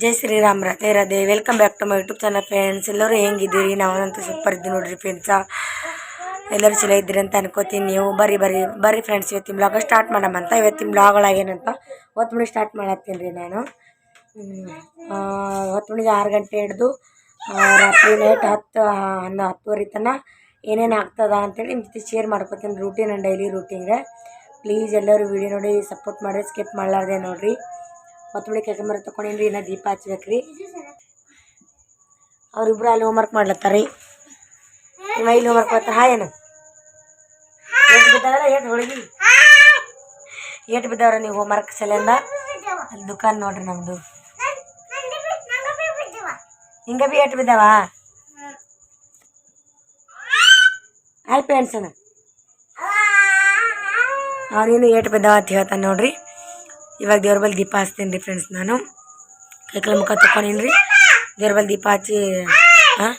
ಜೈ ಶ್ರೀರಾಮ್ ರಥೇ ರಥೆ. Welcome back to my YouTube channel friends ಎಲ್ಲರೂ ಹೆಂಗಿದ್ದೀರಿ? ನಾವಂತೂ ಸೂಪರ್ ಇದ್ದೀವಿ ನೋಡಿರಿ ಫ್ರೆಂಡ್ಸ ಎಲ್ಲರೂ ಚಲೋ ಇದ್ದೀರಿ ಅಂತ ಅನ್ಕೋತೀನಿ ನೀವು. ಬರ್ರಿ ಬರ್ರಿ ಬರ್ರಿ ಫ್ರೆಂಡ್ಸ್ ಇವತ್ತಿನ ಬ್ಲಾಗ ಸ್ಟಾರ್ಟ್ ಮಾಡಮಂತ ಇವತ್ತಿನ ಬ್ಲಾಗ್ ಒಳಗೇನಂತ? ಹೊತ್ತು ಮಣಿ ಸ್ಟಾರ್ಟ್ ಮಾಡತ್ತೀನಿ ರೀ ನಾನು. ಹೊತ್ತು ಮಣಿಗೆ ಆರು ಗಂಟೆ ಹಿಡ್ದು ರಾತ್ರಿ ನೈಟ್ ಹತ್ತು ಹನ್ನ ಹತ್ತುವರೆ ತನಕ ಏನೇನು ಆಗ್ತದ ಅಂತೇಳಿ ನಿಮ್ಮ ಜೊತೆ ಶೇರ್ ಮಾಡ್ಕೊತೀನಿ ರೂಟೀನ್ ಆ್ಯಂಡ್ ಡೈಲಿ ರೂಟೀನ್ಗೆ ಪ್ಲೀಸ್ ಎಲ್ಲರೂ ವಿಡಿಯೋ ನೋಡಿ ಸಪೋರ್ಟ್ ಮಾಡಿ ಸ್ಕಿಪ್ ಮಾಡಲಾರ್ದೆ ನೋಡಿರಿ. ಕೆಲಸ ಮರ ತೊಗೊಂಡೇನಿ ರೀ ಇನ್ನು ದೀಪ ಹಚ್ಬೇಕು ರೀ ಅವ್ರಿಬ್ರು ಅಲ್ಲಿ ಹೋಮ್ವರ್ಕ್ ಮಾಡ್ಲತ್ತಾರ ರೀ ಇವ ಇಲ್ಲಿ ಹೋಮ್ವರ್ಕ್ ಮಾಡ್ತಾರೆ? ಹಾಯ್ ಏನು ಏಟ್ ಬಿದ್ದಾವಲ್ಲ ಏಟ್ ಹೋಳಿಗೆ ಏಟ್ ಬಿದ್ದಾವ್ರ ನೀವು ಹೋಮ್ವರ್ಕ್ ಸಲಿಂದ? ಅಲ್ಲಿ ದುಕಾನ್ ನೋಡ್ರಿ ನಮ್ಮದು ಹಿಂಗ ಬಿ ಏಟ್ ಬಿದ್ದಾವ? ಹಾಯ್ ಫ್ರೆಂಡ್ಸನ ಅವನೇನು ಏಟ್ ಬಿದ್ದಾವ ಅಂತ ಹೇಳ್ತಾನೆ ನೋಡ್ರಿ. ಇವಾಗ ದೇವ್ರ ಬಲ್ಲಿ ದೀಪ ಹಚ್ತೀನಿ ರೀ ಫ್ರೆಂಡ್ಸ್ ನಾನು. ಕೈಕಲ ಮುಖ ತಗೊಂಡೀನಿ ರೀ? ದೇವ್ರ ಬಲ್ಲಿ ದೀಪ ಹಚ್ಚಿ ಹಾಂ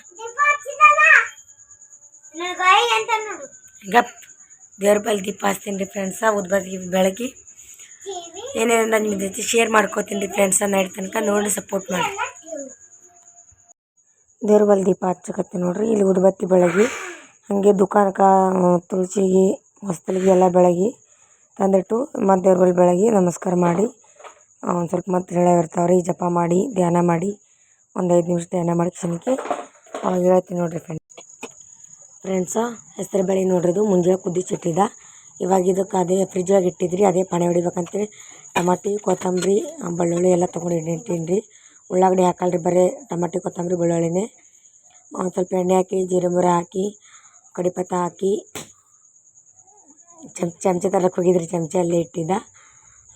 ಗಪ್. ದೇವ್ರ ಬಲ್ಲಿ ದೀಪ ಹಚ್ತೀನಿ ರೀ ಫ್ರೆಂಡ್ಸ ಉದ್ಬತ್ತಿ ಬೆಳಗ್ಗೆ ಏನೇನಿಲ್ಲ ನಿಮ್ಮ ಜೊತೆ ಶೇರ್ ಮಾಡ್ಕೋತೀನಿ ರೀ ಫ್ರೆಂಡ್ಸ ನೈಟ್ ತನಕ ನೋಡಿ ಸಪೋರ್ಟ್ ಮಾಡಿ ದೇವ್ರ ಬಲ್ಲಿ ದೀಪ ಹಚ್ಚಕತ್ತೀನಿ ನೋಡ್ರಿ, ಇಲ್ಲಿ ಉದ್ಬತ್ತಿ ಬೆಳಗ್ಗೆ ಹಾಗೆ ದುಕಾನಕ್ಕೆ ತುಳಸಿಗೆ, ಹೊಸ್ತಲಿಗೆ ಎಲ್ಲ ಬೆಳಗಿ. ತಂದಿಟ್ಟು ಮತ್ತು ದೇವ್ರ ಬಲ್ಲಿ ಬೆಳಗಿ ನಮಸ್ಕಾರ ಮಾಡಿ ಒಂದು ಸ್ವಲ್ಪ ಮತ್ತೆ ಹೇಳವಿರ್ತಾವೆ ರೀ ಜಪ ಮಾಡಿ, ಧ್ಯಾನ ಮಾಡಿ, ಒಂದು ಐದು ನಿಮಿಷ ಧ್ಯಾನ ಮಾಡಿ ಕ್ಷಣಕ್ಕೆ. ಅವಾಗ ಹೇಳ್ತೀನಿ ನೋಡಿರಿ ಫ್ರೆಂಡ್ಸ್ ಫ್ರೆಂಡ್ಸ ಹೆಸರು ಬೇಳೆ ನೋಡ್ರಿ ಇದು ಮುಂಜಾನೆ ಕುದಿಸಿಟ್ಟಿದ್ದ ಇವಾಗ ಇದಕ್ಕೆ ಅದೇ ಫ್ರಿಜ್ ಒಳಗೆ ಇಟ್ಟಿದ್ರಿ, ಅದೇ ಪಾನಿ ಹೊಡಿಬೇಕಂತೇಳಿ ಟಮಾಟಿ, ಕೊತ್ತಂಬರಿ ಬೆಳ್ಳುಳ್ಳಿ ಎಲ್ಲ ತೊಗೊಂಡು ಇಟ್ಟಿನಿ ರೀ ಉಳ್ಳಾಗಡ್ಡಿ ಹಾಕಲ್ರಿ ಬರೀ ಟಮಾಟಿ, ಕೊತ್ತಂಬರಿ, ಬೆಳ್ಳುಳ್ಳಿನೇ. ಒಂದು ಸ್ವಲ್ಪ ಎಣ್ಣೆ ಹಾಕಿ ಜೀರಿಗೆ ಮುರ ಹಾಕಿ, ಕಡಿಪತ್ತ ಹಾಕಿ ಚಮ್ ಚಮಚ ತರಕ್ಕೆ ಚಮಚ ಅಲ್ಲೇ ಇಟ್ಟಿದ್ದ.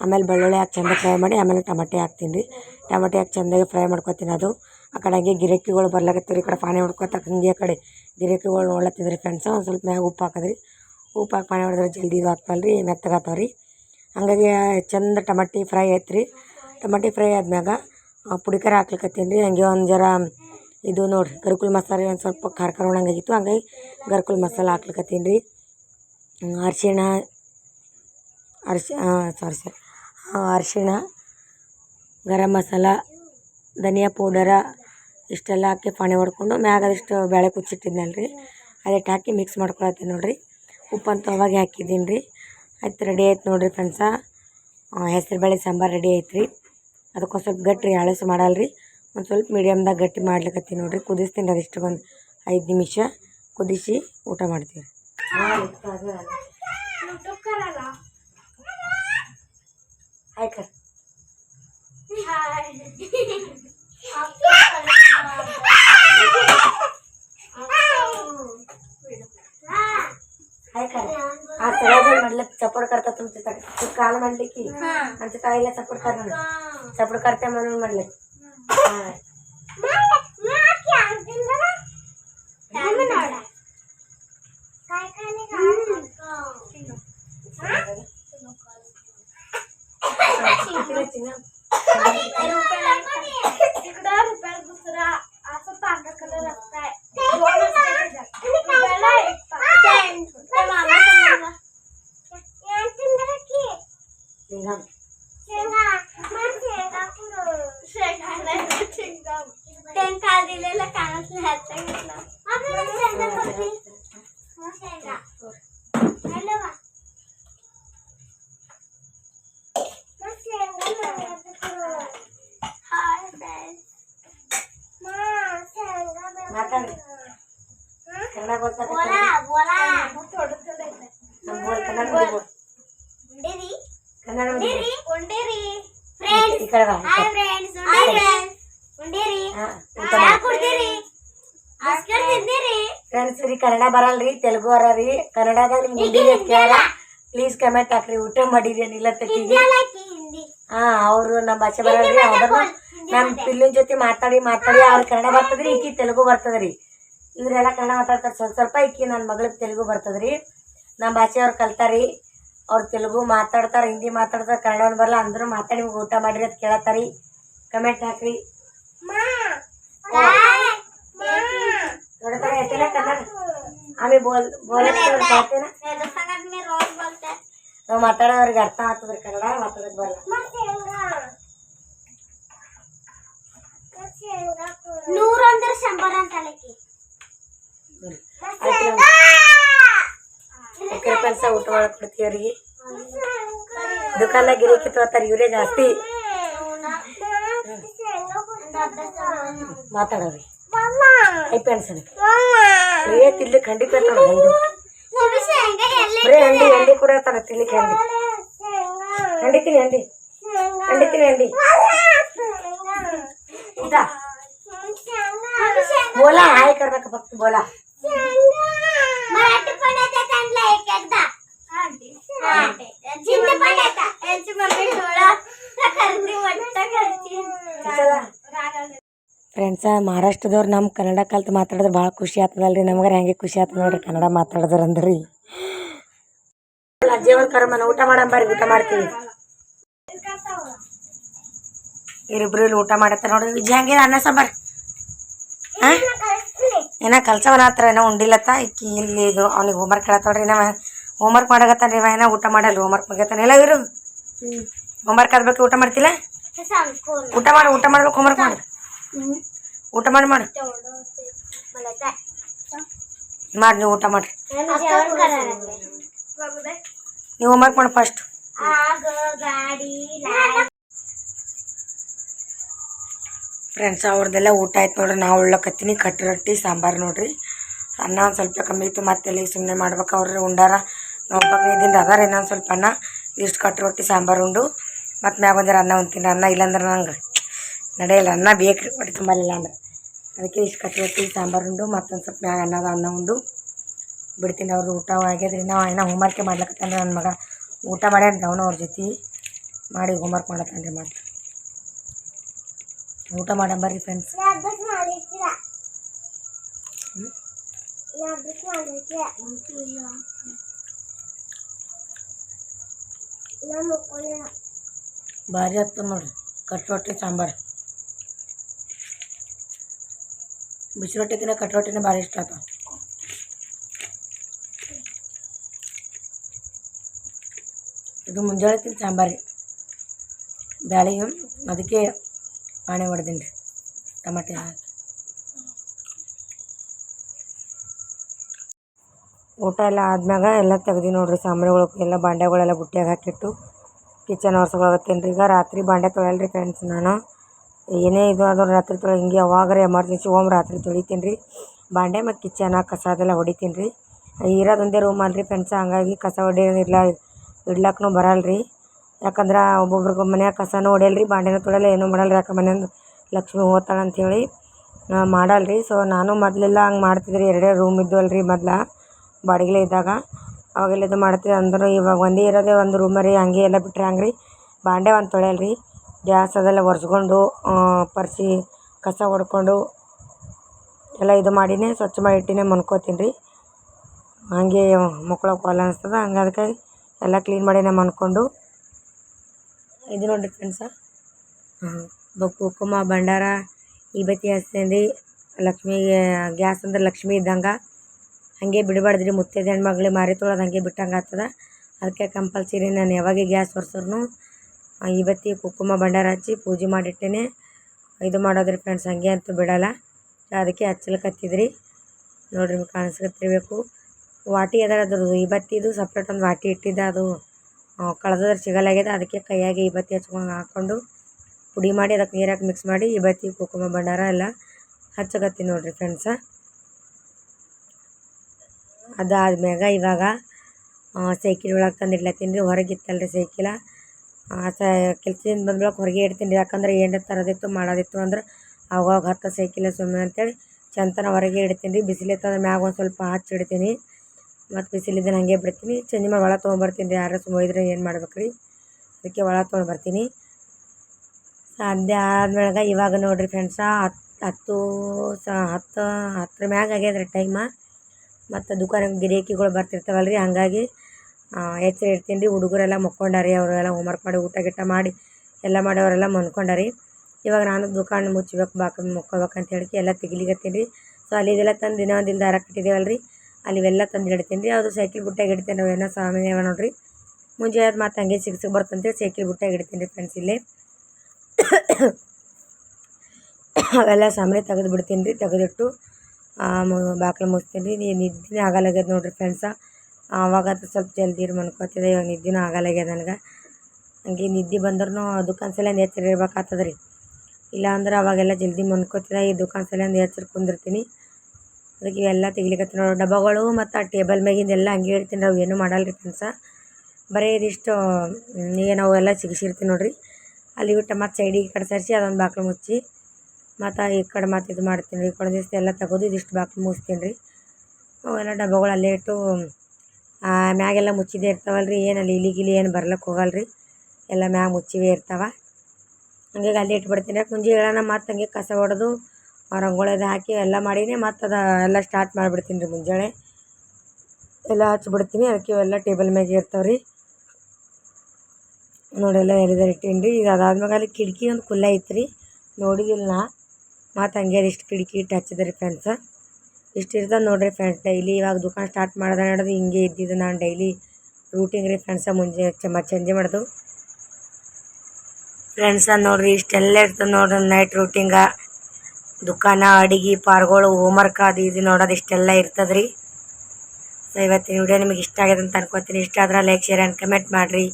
ಆಮೇಲೆ ಬೆಳ್ಳುಳ್ಳಿ ಹಾಕಿ ಚಂದ ಫ್ರೈ ಮಾಡಿ, ಆಮೇಲೆ ಟಮಾಟೆ ಹಾಕ್ತೀನಿ. ರೀ ಟಮಾಟೆ ಹಾಕಿ ಚಂದಾಗಿ ಫ್ರೈ ಮಾಡ್ಕೊತೀನಿ ಅದು. ಆ ಕಡೆ ಹಂಗೆ ಗಿರಕಿಗಳು ಬರ್ಲಾಕತ್ತೀರಿ ಈ ಕಡೆ ಪಾನಿ ಹೊಡ್ಕೊತ ಹಂಗೆ ಆ ಕಡೆ. ಗಿರಾಕಿಗಳು ನೋಡ್ಲತ್ತಿದ್ರಿ ಫ್ರೆಂಡ್ಸು ಒಂದು ಸ್ವಲ್ಪ ಮ್ಯಾಗ ಉಪ್ಪು ಹಾಕಿದ್ರಿ. ಉಪ್ಪು ಹಾಕಿ ಪಾನಿ ಹೊಡೆದ್ರೆ ಜಲ್ದಿ ಇದು ಆಗ್ತಲ್ಲ ರೀ ಮೆತ್ತಗಾತಾವ ರೀ ಹಂಗಾಗಿ ಚಂದ ಟಮಾಟಿ ಫ್ರೈ ಆಯ್ತು ರೀ ಟಮಾಟಿ ಫ್ರೈ ಆದ್ಮ್ಯಾಗ ಪುಡಿಕಾರ ಹಾಕ್ಲಿಕತ್ತೀನಿ. ರೀ ಹಂಗೆ ಒಂದು ಜರ ಇದು ನೋಡಿರಿ, ಗರ್ಕುಲ್ ಮಸಾಲೆ ಒಂದು ಸ್ವಲ್ಪ ಖಾರ ಖಾರ ಉಣ್ಣಂಗಾಗಿತ್ತು ಹಂಗಾಗಿ ಗರ್ಕುಲ್ ಮಸಾಲೆ ಹಾಕ್ಲಿಕ್ಕತ್ತೀನಿ ರೀ. ಅರಿಶಿಣ, ಅರಿಶಿ ಸಾರಿ ಸರ್ ಅರಿಶಿಣ, ಗರಂ ಮಸಾಲ, ಧನಿಯಾ ಪೌಡರ, ಇಷ್ಟೆಲ್ಲ ಹಾಕಿ ಫಾಣೆ ಹೊಡ್ಕೊಂಡು ಮ್ಯಾಗ ಅದಿಷ್ಟು ಬೇಳೆ ಕುಚ್ಚಿಟ್ಟಿದ್ನಲ್ಲ ರೀ ಅದಕ್ಕೆ ಹಾಕಿ ಮಿಕ್ಸ್ ಮಾಡ್ಕೊಳತ್ತೀನಿ ನೋಡಿರಿ. ಉಪ್ಪಂತ ಅವಾಗೆ ಹಾಕಿದ್ದೀನಿ ರೀ ಆಯ್ತು ರೆಡಿ ಆಯ್ತು ನೋಡಿರಿ ಫ್ರೆಂಡ್ಸ ಹೆಸ್ರು ಬೇಳೆ ಸಾಂಬಾರು ರೆಡಿ ಆಯ್ತು ರೀ ಅದಕ್ಕೊಂದು ಸ್ವಲ್ಪ ಗಟ್ಟಿ ರೀ ಹಳಸು ಮಾಡಲ್ಲ ರೀ ಒಂದು ಸ್ವಲ್ಪ ಮೀಡಿಯಮ್ದಾಗ ಗಟ್ಟಿ ಮಾಡ್ಲಿಕತ್ತೀನಿ ನೋಡಿರಿ. ಕುದಿಸ್ತೀನಿ ಅದಿಷ್ಟು ಒಂದು ಐದು ನಿಮಿಷ ಕುದಿಸಿ ಊಟ ಮಾಡ್ತೀವಿ हाय. कर. हाय. कर. आज सगळ्या म्हटलं सपोर्ट करतात तुमच्यासाठी तू काल म्हणले की आमच्या ताईला सपोर्ट करणार सपोर्ट करते म्हणून म्हटलं हाय. घ्यायची ना तिकडं रुपयाला दुसरा असं पांढरा कलर असताय शेंगा दिलेला कानात नाही घेतला. ಕನ್ನಡ ಬರಲ್ರಿ ತೆಲುಗು ಅರರಿ ಕನ್ನಡದಾಗ ನಿಮ್ಗೆ ಹಿಂದಿ ಪ್ಲೀಸ್ ಕಮೆಂಟ್ ಹಾಕ್ರಿ. ಊಟ ಮಾಡಿರಿ ಇಲ್ಲ ತಕ್ಕಿಗೆ ಹಾ ಅವರು ನಮ್ಮ ಭಾಷೆ ಬರಲ್ರಿ. ಅವ್ರು ನಮ್ಮ ಪಿಲ್ಲಿನ ಜೊತೆ ಮಾತಾಡಿ ಮಾತಾಡಿ ಅವ್ರ ಕನ್ನಡ ಬರ್ತದ್ರಿ ಈಕಿ ತೆಲುಗು ಬರ್ತದ್ರಿ. ಇವರೆಲ್ಲ ಕನ್ನಡ ಮಾತಾಡ್ತಾರೆ. ಸ್ವಲ್ಪ ಸ್ವಲ್ಪ ಇಕ್ಕಿ ನನ್ನ ಮಗಳಿಗೆ ತೆಲುಗು ಬರ್ತದ್ರಿ. ನಮ್ಮ ಭಾಷೆ ಅವ್ರು ಕಲ್ತಾರಿ. ಅವ್ರು ತೆಲುಗು ಮಾತಾಡ್ತಾರೆ ಹಿಂದಿ ಮಾತಾಡ್ತಾರೆ ಕನ್ನಡವನ್ನು ಬರಲ್ಲ ಅಂದ್ರೂ ಮಾತಾಡಿ ಊಟ ಮಾಡಿರಿ ಅದು ಕೇಳತ್ತಾರಿ ಕಮೆಂಟ್ ಹಾಕ್ರಿ ಆಮೇಲೆ ಬೋಲ್ ಬೋಲ ನಾವು ಮಾತಾಡೋರಿಗೆ ಅರ್ಥ ಆಗ್ತದ್ರಿ ಕನ್ನಡ ಮಾತಾಡೋದು ಬರಲ್ಲ ನೂರ ಅಂದ್ರೆ ಶಂಬರ್ ಅಂತ ಅಲ್ಲಕಿ ಕೆಲಸ ಊಟ ಮಾಡಕ್ ಬಿಡ್ತೀವಿ ಅವ್ರಿಗೆ. ದುಕಾನ್ದಾಗ ಗಿರಿಕಿ ತೊಗೋತಾರ ಇವರೇ ಜಾಸ್ತಿ. ಮಾತಾಡೋರಿ. ಐ ಪೆನ್ಸನ್ ಏ ತಿನ್ಲಿಕ್ಕೆ ಹಂಡಿ ಹಂಡಿ ಹಂಡಿ ಹಂಡಿ ಕೂಡ ತರ ತಿನ್ಲಿಕ್ಕೆ ಹಂಡಿ. ಹಂಡಿ ತಿನ್ನಿ, ಹಂಡಿ. ಹಂಡಿ ತಿನ್ನಿ, ಹಂಡಿ. ಬೋಲಾ, ಹಾಯ್ ಕರ್ಬೇಕ ಫಕ್ತ್ ಬೋಲಾ. यांची मम्मी डोळा करते वाटतं करते ಫ್ರೆಂಡ್ಸ ಮಹಾರಾಷ್ಟ್ರದವ್ರು ನಮ್ಮ ಕನ್ನಡ ಕಲ್ತು ಮಾತಾಡಿದ್ರೆ ಭಾಳ ಖುಷಿ ಆಗ್ತದಲ್ರಿ ನಮಗಾರ ಹೆಂಗೆ ಖುಷಿ ಆಗ್ತದ ನೋಡ್ರಿ ಕನ್ನಡ ಮಾತಾಡಿದ್ರೆ ಅಂದ್ರಿ ಅಜ್ಜಿಯವ್ರ ಕರ್ಮನ ಊಟ ಮಾಡಂಬಾರಿ ಊಟ ಮಾಡ್ತೀವಿ ಇವ್ರಿಬ್ರು ಇಲ್ಲಿ ಊಟ ಮಾಡತ್ತಾರ ನೋಡ್ರಿ ವಿಜಯ ಹಂಗಿದೆ ಅನ್ನ ಸಾಂಬಾರ್ ಹಾಂ ಏನೋ ಕಲ್ಸವನ ಹತ್ರ ಏನೋ ಉಂಡಿಲ್ಲತ್ತ ಈಕಿ ಇಲ್ಲಿ ಇದು ಅವ್ನಿಗೆ ಹೋಮ್ವರ್ಕ್ ಹೇಳತ್ತವ್ರಿ ನಮ್ಮ ಹೋಮ್ವರ್ಕ್ ಮಾಡಕತ್ತಾನ ರೀ ಏನ ಊಟ ಮಾಡಲ್ಲ ಹೋಮ್ವರ್ಕ್ ಮಾಡಕತ್ತಾನ ಎಲ್ಲ ಇವರು ಹೋಮ್ವರ್ಕ್ ಆದ್ಬೇಕು ಊಟ ಮಾಡ್ತಿಲ್ಲ? ಊಟ ಮಾಡು ಊಟ ಮಾಡ್ಬೇಕು ಹೋಮ್ವರ್ಕ್ ಮಾಡು. ಊಟ ಮಾಡಿ ಮಾಡು. ಮಾಡಿ ನೀವು ಊಟ ಮಾಡಿ ನೀವು ಹೋಮ್ವರ್ಕ್ ಮಾಡಿ ಫಸ್ಟ್ ಫ್ರೆಂಡ್ಸ್ ಅವ್ರದ್ದೆಲ್ಲ ಊಟ ಆಯ್ತು ನೋಡ್ರಿ. ನಾವು ಉಳ್ಳಕತ್ತೀನಿ ಕಟ್ಟಿ ರೊಟ್ಟಿ ಸಾಂಬಾರು ನೋಡ್ರಿ. ಅನ್ನ ಒಂದು ಸ್ವಲ್ಪ ಕಮ್ಮಿ ಇತ್ತು ಮತ್ತೆಲ್ಲಿ ಸುಮ್ಮನೆ ಮಾಡ್ಬೇಕು ಅವ್ರಿ ಉಂಡಾರ. ಒಬ್ಬಕ್ಕೆ ಇದ್ದಿಂದ ಅದಾರ ಇನ್ನೊಂದು ಸ್ವಲ್ಪ ಅನ್ನ. ಇಷ್ಟು ಕಟ್ಟು ರೊಟ್ಟಿ ಸಾಂಬಾರು ಉಂಡು. ಮತ್ತು ಮ್ಯಾಗ ಒಂದಿರ ಅನ್ನ ಉಂತೀನಿ ಅನ್ನ ಇಲ್ಲಾಂದ್ರೆ ನಂಗೆ ನಡೆಯಲ್ಲ. ಅನ್ನ ಬೇಕು ಹೊಟ್ಟೆ ತುಂಬಲಿಲ್ಲ ಅಂದ್ರೆ ಅದಕ್ಕೆ ಇಷ್ಟು ಕಟ್ಟು ರೊಟ್ಟಿ ಸಾಂಬಾರು ಉಂಡು. ಮತ್ತೊಂದು ಸ್ವಲ್ಪ ಮ್ಯಾಗ ಅನ್ನದ ಅನ್ನ ಉಂಡು. ಬಿಡ್ತೀನಿ ಅವ್ರದ್ದು ಊಟ ಆಗ್ಯದ್ರಿ ನಾವು ಏನೋ ಹೋಮ್ವರ್ಕೆ ಮಾಡ್ಲಕತ್ತಾನೆ ನನ್ನ ಮಗ. ಊಟ ಮಾಡ್ಯಾನ ಅವನು ಅವ್ರ ಜೊತೆ. ಮಾಡಿ ಹೋಮ್ವರ್ಕ್ ಮಾಡತ್ತಾನ್ರಿ ಮತ್ತೆ. ಊಟ ಮಾಡಂಬರ್ರಿ ಫ್ರೆಂಡ್ಸ್ ಹ್ಞೂ ಭಾರಿ ಆಗ್ತದೆ ನೋಡ್ರಿ. ಕಟ್ರೊಟ್ಟಿ ಸಾಂಬಾರು. ಬಿಸಿ ರೊಟ್ಟಿಗಿನ ಕಟ್ ರೊಟ್ಟಿನೇ ಭಾರಿ ಇಷ್ಟ ಆಗ್ತಾವೆ ಇದು ಮುಂಜಾನೆ ತಿಂದು ಸಾಂಬಾರಿ. ಬ್ಯಾಳಿಗೆ ಅದಕ್ಕೆ ಪಾಣಿ ಹೊಡೆದೀನಿ ರೀ. ಟಮಾಟೆ ಹಾಕಿ. ಊಟ ಎಲ್ಲ ಆದ್ಮ್ಯಾಗ ಎಲ್ಲ ತೆಗ್ದು ನೋಡ್ರಿ ಸಾಮಾನುಗಳು, ಎಲ್ಲ ಬಾಂಡೆಗಳೆಲ್ಲ ಬುಟ್ಟಿಯಾಗ ಹಾಕಿಟ್ಟು ಕಿಚನ್ ಒರ್ಸ್ಕೊಳಕತ್ತೀನಿ ರೀ. ಈಗ ರಾತ್ರಿ ಬಾಂಡೆ ತೊಳೆಯಲ್ರಿ ಫ್ರೆಂಡ್ಸ್ ನಾನು. ಏನೇ ಇದು ಆದ್ರೂ ರಾತ್ರಿ ತೊಳೆ, ಹಿಂಗೆ ಯಾವಾಗಾರ ಎಮರ್ಜೆನ್ಸಿ ಹೋಮ್ ರಾತ್ರಿ ತೊಳಿತೀನಿ ರೀ. ಬಾಂಡೆ ಮತ್ತು ಕಿಚನ ಕಸ ಅದೆಲ್ಲ ಹೊಡಿತೀನಿ ರೀ. ಇರೋದೊಂದೇ ರೂಮ್ ಅಲ್ರಿ ಫ್ರೆಂಡ್ಸ್ ಹಂಗಾಗಿ ಕಸ ಹೊಡಿಯೋದಿಲ್ಲ ಇಡ್ಲಕ್ಕೂ ಬರಲ್ಲ ರೀ ಯಾಕಂದ್ರೆ ಒಬ್ಬೊಬ್ರಿಗೆ ಮನ್ಯಾಗ ಕಸನೂ ಹೊಡೆಯಲ್ಲ ರೀ ಬಾಂಡೆನೂ ತೊಳೆಯಲ್ಲ, ಏನೂ ಮಾಡಲ್ಲ ರೀ ಯಾಕೆ ಮನೆಯಿಂದ ಲಕ್ಷ್ಮಿ ಓದ್ತಾಳೆ ಅಂಥೇಳಿ ಮಾಡಲ್ಲ ರೀ ಸೊ ನಾನು ಮೊದಲೆಲ್ಲ ಹಂಗೆ ಮಾಡ್ತಿದ್ರಿ ರೀ. ಎರಡೇ ರೂಮ್ ಇದ್ದವಲ್ಲ ಅಲ್ರಿ ಮೊದ್ಲು. ಬಾಡಿಗೆಲೇ ಇದ್ದಾಗ. ಅವಾಗೆಲ್ಲ ಇದು ಮಾಡ್ತಿದ್ದೆ ಅಂದರೂ ಇವಾಗ ಒಂದೇ ಇರೋದೇ ಒಂದು ರೂಮ ರೀ, ಹಂಗೆ ಎಲ್ಲ ಬಿಟ್ಟರೆ ಹೆಂಗ್ ರೀ ಬಾಂಡೆ ಒಂದು ತೊಳೆಯಲ್ಲ ರೀ ಗ್ಯಾಸ್ ಅದೆಲ್ಲ ಒರೆಸ್ಕೊಂಡು ಪರ್ಸಿ ಕಸ ಹೊಡ್ಕೊಂಡು ಎಲ್ಲ ಇದು ಮಾಡಿನೇ ಸ್ವಚ್ಛ ಮಾಡಿ ಇಟ್ಟಿನೇ ಮನ್ಕೋತೀನಿ ರೀ. ಹಂಗೆ ಮಕ್ಳೋಕೆ ಹೊಲ ಅನಿಸ್ತದ, ಹಂಗೆ ಅದಕ್ಕೆ ಎಲ್ಲ ಕ್ಲೀನ್ ಮಾಡಿನೇ ಮನ್ಕೊಂಡು. ಇದು ನೋಡಿರಿ ಫ್ರೆಂಡ್ಸ ಕುಂಕುಮ ಭಂಡಾರ, ಈ ಬತ್ತಿ ಹಚ್ತೇನೆ ರೀ ಲಕ್ಷ್ಮಿಗೆ, ಗ್ಯಾಸ್ ಅಂದ್ರೆ ಲಕ್ಷ್ಮಿ ಇದ್ದಂಗೆ. ಹಾಗೆ ಬಿಡಬಾರ್ದು ರೀ ಮುತ್ತೈದೆ ಹೆಣ್ಮಗ್ಳಿಗೆ ಮಾರಿ ತೊಳೆದು ಹಾಗೆ ಬಿಟ್ಟಂಗೆ ಆಗ್ತದ. ಅದಕ್ಕೆ ಕಂಪಲ್ಸರಿ ನಾನು ಯಾವಾಗ ಗ್ಯಾಸ್ ಒರೆಸಿದ್ರು ಇವತ್ತಿ ಕುಂಕುಮ ಭಂಡಾರ ಹಚ್ಚಿ ಪೂಜೆ ಮಾಡಿಟ್ಟೇನೆ. ಇದು ಮಾಡೋದ್ರಿ ಫ್ರೆಂಡ್ಸ್ ಹಂಗೆ ಅಂತೂ ಬಿಡೋಲ್ಲ. ಅದಕ್ಕೆ ಹಚ್ಚಲಿಕತ್ತಿದ್ರಿ ನೋಡಿರಿ ಕಾಣಿಸ್ಕತ್ತಿರ್ಬೇಕು ವಾಟಿ ಅದರ ಅದ್ರದ್ದು, ಇವತ್ತಿದು ಸಪ್ರೇಟ್ ಒಂದು ವಾಟಿ ಇಟ್ಟಿದ್ದೆ ಅದು. ಕಳೆದ್ರೆ ಸಿಗಲಾಗ್ಯದ ಅದಕ್ಕೆ ಕೈಯಾಗೆ ಇವತ್ತಿ ಹಚ್ಕೊಂಡು ಹಾಕ್ಕೊಂಡು ಪುಡಿ ಮಾಡಿ ಅದಕ್ಕೆ ನೀರಾಕಿ ಮಿಕ್ಸ್ ಮಾಡಿ ಇವತ್ತಿ ಕುಂಕುಮ ಭಂಡಾರ ಎಲ್ಲ ಹಚ್ಚಕತ್ತೀನಿ ನೋಡಿರಿ ಫ್ರೆಂಡ್ಸ ಅದಾದ್ಮ್ಯಾಗ ಇವಾಗ ಸೈಕಿಲ್ ಒಳಗೆ ತಂದು ಇಡ್ಲತ್ತೀನಿ ರೀ ಹೊರಗೆ ಇತ್ತಲ್ರಿ ಸೈಕಿಲ ಸ, ಕೆಲ್ಸದಿಂದ ಬಂದ್ಮೇಲೆ ಹೊರಗೆ ಇಡ್ತೀನಿ ರೀ, ಯಾಕಂದ್ರೆ ಏನಾರ ತರೋದಿತ್ತು, ಮಾಡೋದಿತ್ತು ಅಂದ್ರೆ ಅವಾಗ ಹತ್ತ ಸೈಕಿಲ ಸುಮ್ಮನೆ ಅಂತೇಳಿ ಚಂತನ ಹೊರಗೆ ಇಡ್ತೀನಿ ರೀ ಬಿಸಿಲಿತ್ತಂದ್ರೆ ಮ್ಯಾಗ ಒಂದು ಸ್ವಲ್ಪ ಹಚ್ಚಿಡ್ತೀನಿ ಮತ್ತು ಬಿಸಿಲಿದ್ದ ಹಾಗೆ ಬಿಡ್ತೀನಿ. ಚಂದ ಮಾಡಿ ಒಳಗೆ ತೊಗೊಂಬರ್ತೀನಿ ರೀ ಯಾರು ಸುಮ್ಮ ಹೋಯ್ದ್ರೆ ಏನು ಮಾಡ್ಬೇಕು ರೀ ಅದಕ್ಕೆ ಒಳಗೆ ತೊಗೊಂಡು ಬರ್ತೀನಿ. ಸಂಧ್ಯೆ ಆದ್ಮೇಲೆ ಇವಾಗ ನೋಡಿರಿ ಫ್ರೆಂಡ್ಸ ಹತ್ತು ಹತ್ತು, ಸ, ಹತ್ತು, ಹತ್ತರ ಮ್ಯಾಗ ಆಗ್ಯದ ರೀ ಟೈಮ ಮತ್ತು ದುಖಾನ್ ಗಿರಾಕಿಗಳು ಬರ್ತಿರ್ತಾವಲ್ಲ ರೀ ಹಾಗಾಗಿ ಎಚ್ಚರ ಇರ್ತೀನಿ ರೀ. ಹುಡುಗರೆಲ್ಲ ಮಕ್ಕೊಂಡಾರಿ, ಅವರೆಲ್ಲ ಹೋಮ್ವರ್ಕ್ ಮಾಡಿ, ಊಟ ಗೀಟ ಮಾಡಿ, ಎಲ್ಲ ಮಾಡಿ ಅವರೆಲ್ಲ ರೀ ಇವಾಗ ನಾನು ದುಖಾನ್ ಮುಚ್ಚಬೇಕು ಬಾಕ, ಮುಕ್ಕೋಬೇಕು ಅಂತ ಹೇಳಿ ಎಲ್ಲ ತೆಗಿಲಿಕತ್ತೀನಿ ರೀ. ಸೊ ಅಲ್ಲಿ ಇದೆಲ್ಲ ತಂದು ದಿನ ಒಂದು ದಾರ ಕಟ್ಟಿದ್ದೇವಲ್ಲ ರೀ ಅಲ್ಲಿ ಇವೆಲ್ಲ ತಂದು ಇಡ್ತೀನಿ ರೀ. ಅದು ಸೈಕಲ್ ಬುಟ್ಟಾಗ ಇಡ್ತೀನಿ ನಾವು ಏನೋ ಸಾಮಾನು ಅವ ನೋಡಿರಿ. ಮುಂಜಾನೆ ಮತ್ತು ಹಂಗೆ ಸಿಗ್ ಸಿಗ್ ಬರ್ತಂತೆ ಸೈಕಲ್ ಬುಟ್ಟಾಗ ಇಡ್ತೀನಿ ರೀ ಫ್ರೆಂಡ್ಸ್ ಇಲ್ಲಿ. ಅವೆಲ್ಲ ಸಾಮಾನ್ಯ ತೆಗೆದು ಬಿಡ್ತೀನಿ ರೀ, ತೆಗೆದಿಟ್ಟು ಬಾಕ್ಲು ಮುಚ್ತೀನಿ ರೀ ನೀ ನಿದ್ದೆನೇ ಆಗಲ್ಲಾಗ್ಯದ ನೋಡಿರಿ ಫ್ರೆಂಡ್ಸ ಆವಾಗ ಅದು ಸ್ವಲ್ಪ ಜಲ್ದಿ ಮನ್ಕೋತಿದ್ದೆ. ಇವಾಗ ನಿದ್ದೆನೂ ಆಗಲ್ಲಾಗ್ಯದ ನನಗೆ. ಹಂಗೆ ನಿದ್ದೆ ಬಂದ್ರೂ ದುಕಾನ್ ಸಲ ಎಚ್ಚರ ಇರ್ಬೇಕಾಗ್ತದೆ ರೀ ಇಲ್ಲ ಅಂದ್ರೆ ಅವಾಗೆಲ್ಲ ಜಲ್ದಿ ಮನ್ಕೋತಿದ್ದೆ. ಈ ದುಕಾನ್ ಸಲ ಎಚ್ಚರ ಕುಂದಿರ್ತೀನಿ. ಅದಕ್ಕೆ ಇವೆಲ್ಲ ತೆಗಿಲಿಕ್ಕೆ ನೋಡಿ. ಡಬ್ಬಗಳು ಮತ್ತು ಆ ಟೇಬಲ್ ಮ್ಯಾಗಿಂದ ಎಲ್ಲ ಹಂಗೆ ಇಡ್ತೀನಿ. ನಾವು ಏನೂ ಮಾಡಲ್ಲ ರೀ ಫ್ರೆಂಡ್ಸ ಬರೀ ಇದಿಷ್ಟು ಈಗ ನಾವು ಎಲ್ಲ ಸಿಗಿಸಿರ್ತೀನಿ ನೋಡಿರಿ. ಅಲ್ಲಿ ಬಿಟ್ಟು ಮತ್ತು ಸೈಡಿಗೆ ಕಡೆ ಸರಿಸಿ ಅದೊಂದು ಬಾಕ್ಲು ಮುಚ್ಚಿ. ಮತ್ತು ಈ ಕಡೆ ಮತ್ತು ಇದು ಮಾಡ್ತೀನಿ ರೀ. ಈ ಎಲ್ಲ ತೆಗೆದು ಇದಿಷ್ಟು ಬಾಕ್ಲು ಮುಗಿಸ್ತೀನಿ ರೀ. ಅವೆಲ್ಲ ಡಬ್ಬಗಳು ಅಲ್ಲೇ ಇಟ್ಟು ಮ್ಯಾಗೆಲ್ಲ ಮುಚ್ಚಿದೇ ಇರ್ತಾವಲ್ಲ ರೀ. ಏನು ಅಲ್ಲಿ ಇಲಿ ಗಿಲಿ ಏನು ಬರ್ಲಕ್ಕೆ ಹೋಗಲ್ಲ ರೀ. ಎಲ್ಲ ಮ್ಯಾಗ ಮುಚ್ಚಿವೇ ಇರ್ತಾವೆ. ಹಂಗಾಗಿ ಅಲ್ಲೇ ಇಟ್ಬಿಡ್ತೀನಿ ಯಾಕೆ ಮುಂಜಿ ಹೇಳೋಣ ಮತ್ತು ಹಂಗೆ ಕಸ ಹೊಡೆದು ರಂಗೋಳಿ ಅದು ಹಾಕಿ ಎಲ್ಲ ಮಾಡೀನಿ. ಮತ್ತು ಅದು ಎಲ್ಲ ಸ್ಟಾರ್ಟ್ ಮಾಡಿಬಿಡ್ತೀನಿ ರೀ ಮುಂಜಾನೆ. ಎಲ್ಲ ಹಚ್ಚಿಬಿಡ್ತೀನಿ ಅದಕ್ಕೆ ಇವೆಲ್ಲ ಟೇಬಲ್ ಮ್ಯಾಗೆ ಇರ್ತಾವೆ ರೀ. ನೋಡಿ ಎಲ್ಲ ಎಲ್ಲಿದ್ದಾರೆ ಇಟ್ಟೀನಿ ರೀ. ಇದು ಅದಾದ್ಮೇಲೆ ಅಲ್ಲಿ ಕಿಟಕಿ ಒಂದು ಖುಲ್ಲ ಐತ್ರಿ. ರೀ ನೋಡಿದಿಲ್ಲ ಮತ್ತು ಹಂಗೆ ಇಷ್ಟು ಕಿಟಕಿ ಇಟ್ಟು ಹಚ್ಚಿದ್ರಿ ಫ್ರೆಂಡ್ಸ ಇಷ್ಟು ಇರ್ತದೆ ನೋಡಿರಿ ಫ್ರೆಂಡ್ಸ್ ಡೈಲಿ ಇವಾಗ ದುಕಾನ್ ಸ್ಟಾರ್ಟ್ ಮಾಡ್ದೆ ನಡೆದು ಹಿಂಗೆ ಇದ್ದಿದ್ದು ನಾನು ಡೈಲಿ ರೂಟಿಂಗ್ ರೀ ಫ್ರೆಂಡ್ಸ ಮುಂಜೆ ಚ ಚಂಜೆ ಮಾಡೋದು. ಫ್ರೆಂಡ್ಸ ನೋಡಿರಿ, ಇಷ್ಟೆಲ್ಲ ಇರ್ತದೆ ನೋಡ್ರಿ ನೈಟ್ ರೂಟಿಂಗ ದುಕಾನ, ಅಡಿಗೆ, ಪಾರ್ಗಳು ಹೋಮ್ವರ್ಕ್ ಅದು ಇದು ನೋಡೋದು ಇಷ್ಟೆಲ್ಲ ಇರ್ತದೆ ರೀ ಸೊ ಇವತ್ತಿನ ವಿಡಿಯೋ ನಿಮಗೆ ಇಷ್ಟ ಆಗಿದೆ ಅಂತ ಅನ್ಕೋತೀನಿ. ಇಷ್ಟ ಆದ್ರೆ ಲೈಕ್ ಶೇರ್ ಆ್ಯಂಡ್ ಕಮೆಂಟ್ ಮಾಡಿರಿ.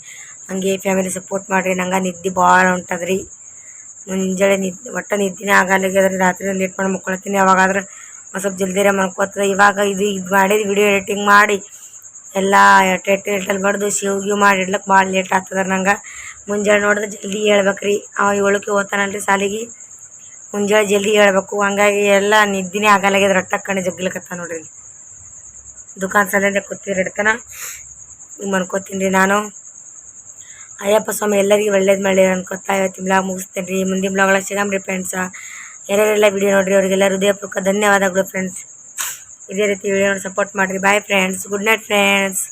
ಹಂಗೆ ಫ್ಯಾಮಿಲಿ ಸಪೋರ್ಟ್ ಮಾಡಿರಿ, ನಂಗೆ ನಿದ್ದೆ ಭಾಳ ಹೊಂಟದ್ರಿ ಮುಂಜಾನೆ ನಿದ್ದೆ ಒಟ್ಟು ನಿದ್ದೆನೇ ಆಗಲ್ಲಾಗ್ಯದ್ರಿ ರಾತ್ರಿ ಲೇಟ್ ಮಾಡಿ ಮುಕ್ಕೊಳತ್ತೀನಿ. ಅವಾಗಾದ್ರೆ ಒಂದು ಸ್ವಲ್ಪ ಜಲ್ದಿರೇ ಮಲ್ಕೋತದೆ ಇವಾಗ ಇದು ಇದು ಮಾಡಿದ ವಿಡಿಯೋ ಎಡಿಟಿಂಗ್ ಮಾಡಿ ಎಲ್ಲ ಎಟ್ಟೆಟ್ಟು ಎಟ್ಟಲ್ಲಿ ಬಡ್ದು ಸೇವ್ ಗೀವ್ ಮಾಡಿ ಇಡ್ಲಕ್ಕೆ ಭಾಳ ಲೇಟ್ ಆಗ್ತದ ನಂಗೆ. ಮುಂಜಾನೆ ನೋಡಿದ್ರೆ ಜಲ್ದಿ ಹೇಳ್ಬೇಕು ರೀ ಅವ ಏಳಕ್ಕೆ ಓದ್ತಾನಲ್ರಿ ಸಾಲಿಗೆ ಮುಂಜಾನೆ ಜಲ್ದಿ ಹೇಳ್ಬೇಕು. ಹಂಗಾಗಿ ಎಲ್ಲ ನಿದ್ದೆನೇ ಆಗಲ್ಲಾಗ್ಯದ ರೊಟ್ಟ ಕಣ್ಣು ನೋಡ್ರಿ ದುಖಾನ್ ದುಕಾನ್ ಸಲಿಂದ ಇಡ್ತಾನೆ. ಈಗ ಮನ್ಕೋತೀನಿ ರೀ ನಾನು. ಅಯ್ಯಪ್ಪ ಸ್ವಾಮಿ, ಎಲ್ಲರಿಗೂ ಒಳ್ಳೇದು ಮಾಡಲಿ ಅನ್ಕೊತಾ ಇವತ್ತಿನ ಬ್ಲಾಗ್ ಮುಗಿಸ್ತೇನೆ ರೀ ಮುಂದಿನ ಬ್ಲಾಗ್ಗಳ ಸಿಗಮ್ ರೀ ಫ್ರೆಂಡ್ಸ ಯಾರ್ಯಾರೆಲ್ಲ ವಿಡಿಯೋ ನೋಡಿರಿ, ಅವರಿಗೆಲ್ಲ ಹೃದಯಪೂರ್ವಕ ಧನ್ಯವಾದಗಳು ಫ್ರೆಂಡ್ಸ್ ಇದೇ ರೀತಿ ವಿಡಿಯೋ ಸಪೋರ್ಟ್ ಮಾಡಿರಿ. Bye friends good night friends